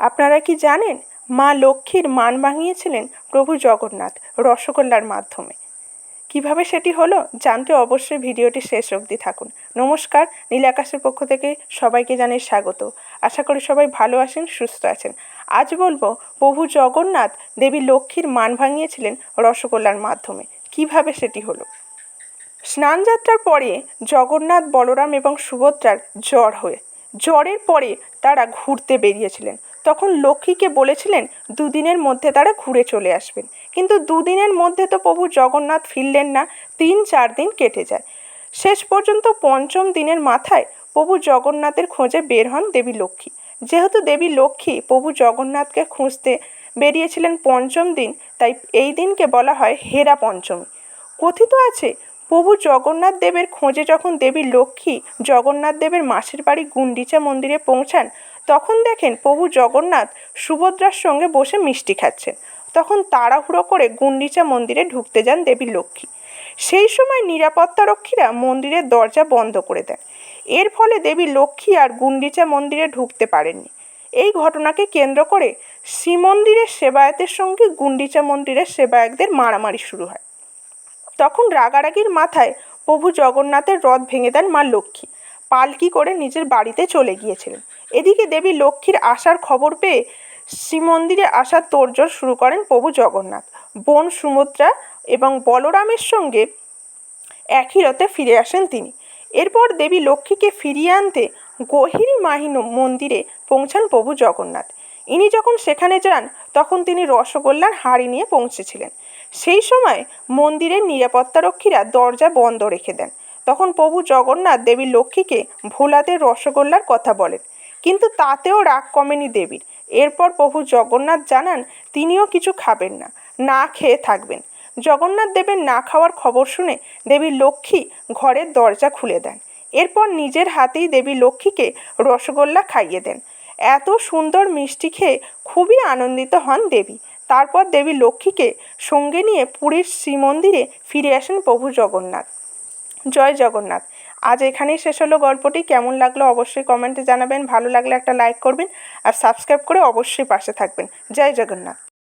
আপনারা কি জানেন, মা লক্ষ্মীর মান ভাঙিয়েছিলেন প্রভু জগন্নাথ রসগোল্লার মাধ্যমে। কীভাবে সেটি হলো জানতে অবশ্যই ভিডিওটি শেষ অবধি থাকুন। নমস্কার নীল আকাশের পক্ষ থেকে সবাইকে জানাই স্বাগত। আশা করি সবাই ভালো আছেন, সুস্থ আছেন। আজ বলব, প্রভু জগন্নাথ দেবী লক্ষ্মীর মান ভাঙিয়েছিলেন রসগোল্লার মাধ্যমে। কীভাবে সেটি হলো? স্নানযাত্রার পরে জগন্নাথ বলরাম এবং সুভদ্রার জ্বর হয়ে, জ্বরের পরে তারা ঘুরতে বেরিয়েছিলেন। তখন লক্ষ্মীকে বলেছিলেন, দুদিনের মধ্যে তারা ঘুরে চলে আসবেন। কিন্তু দুদিনের মধ্যে তো প্রভু জগন্নাথ ফিরলেন না, তিন চার দিন কেটে যায়। শেষ পর্যন্ত পঞ্চম দিনের মাথায় প্রভু জগন্নাথের খোঁজে বের হন দেবী লক্ষ্মী। যেহেতু দেবী লক্ষ্মী প্রভু জগন্নাথকে খুঁজতে বেরিয়েছিলেন পঞ্চম দিন, তাই এই দিনকে বলা হয় হেরা পঞ্চমী। কথিত আছে, প্রভু জগন্নাথ দেবের খোঁজে যখন দেবী লক্ষ্মী জগন্নাথ দেবের মাসির বাড়ি গুন্ডিচা মন্দিরে পৌঁছান তখন দেখেন প্রভু জগন্নাথ সুভদ্রার সঙ্গে বসে মিষ্টি খাচ্ছেন। তখন তাড়াহুড়ো করে গুন্ডিচা মন্দিরে ঢুকতে যান দেবী লক্ষ্মী। সেই সময় নিরাপত্তারক্ষীরা মন্দিরের দরজা বন্ধ করে দেন। এর ফলে দেবী লক্ষ্মী আর গুন্ডিচা মন্দিরে ঢুকতে পারেননি। এই ঘটনাকে কেন্দ্র করে শ্রীমন্দিরের সেবায়তের সঙ্গে গুন্ডিচা মন্দিরের সেবায়তদের মারামারি শুরু হয়। তখন রাগারাগির মাথায় প্রভু জগন্নাথের রথ ভেঙে দেন মা লক্ষ্মী। পালকি করে নিজের বাড়িতে চলে গিয়েছিলেন। এদিকে দেবী লক্ষ্মীর আসার খবর পেয়ে শ্রীমন্দিরে আসার তোড়জোড় শুরু করেন প্রভু জগন্নাথ। বোন সুমুদ্রা এবং বলরামের সঙ্গে একই রথে ফিরে আসেন তিনি। এরপর দেবী লক্ষ্মীকে ফিরিয়ে আনতে গহিনী মাহিন মন্দিরে পৌঁছান প্রভু জগন্নাথ। ইনি যখন সেখানে যান, তখন তিনি রসগোল্লার হাঁড়ি নিয়ে পৌঁছেছিলেন। সেই সময় মন্দিরের নিরাপত্তারক্ষীরা দরজা বন্ধ রেখে দেন। তখন প্রভু জগন্নাথ দেবী লক্ষ্মীকে ভোলাতে রসগোল্লার কথা বলেন। কিন্তু তাতেও রাগ কমেনি দেবীর। এরপর প্রভু জগন্নাথ জানান, তিনিও কিছু খাবেন না না খেয়ে থাকবেন। জগন্নাথ দেবের না খাওয়ার খবর শুনে দেবী লক্ষ্মী ঘরের দরজা খুলে দেন। এরপর নিজের হাতেই দেবী লক্ষ্মীকে রসগোল্লা খাইয়ে দেন। এত সুন্দর মিষ্টি খেয়ে খুবই আনন্দিত হন দেবী। তারপর দেবী লক্ষ্মীকে সঙ্গে নিয়ে পুরীর শ্রীমন্দিরে ফিরে আসেন প্রভু জগন্নাথ। জয় জগন্নাথ। আজ এখানেই শেষ হলো গল্পটি। কেমন লাগল অবশ্যই কমেন্টে জানাবেন। ভালো লাগলে একটা লাইক করবেন আর সাবস্ক্রাইব করে অবশ্যই পাশে থাকবেন। জয় জগন্নাথ।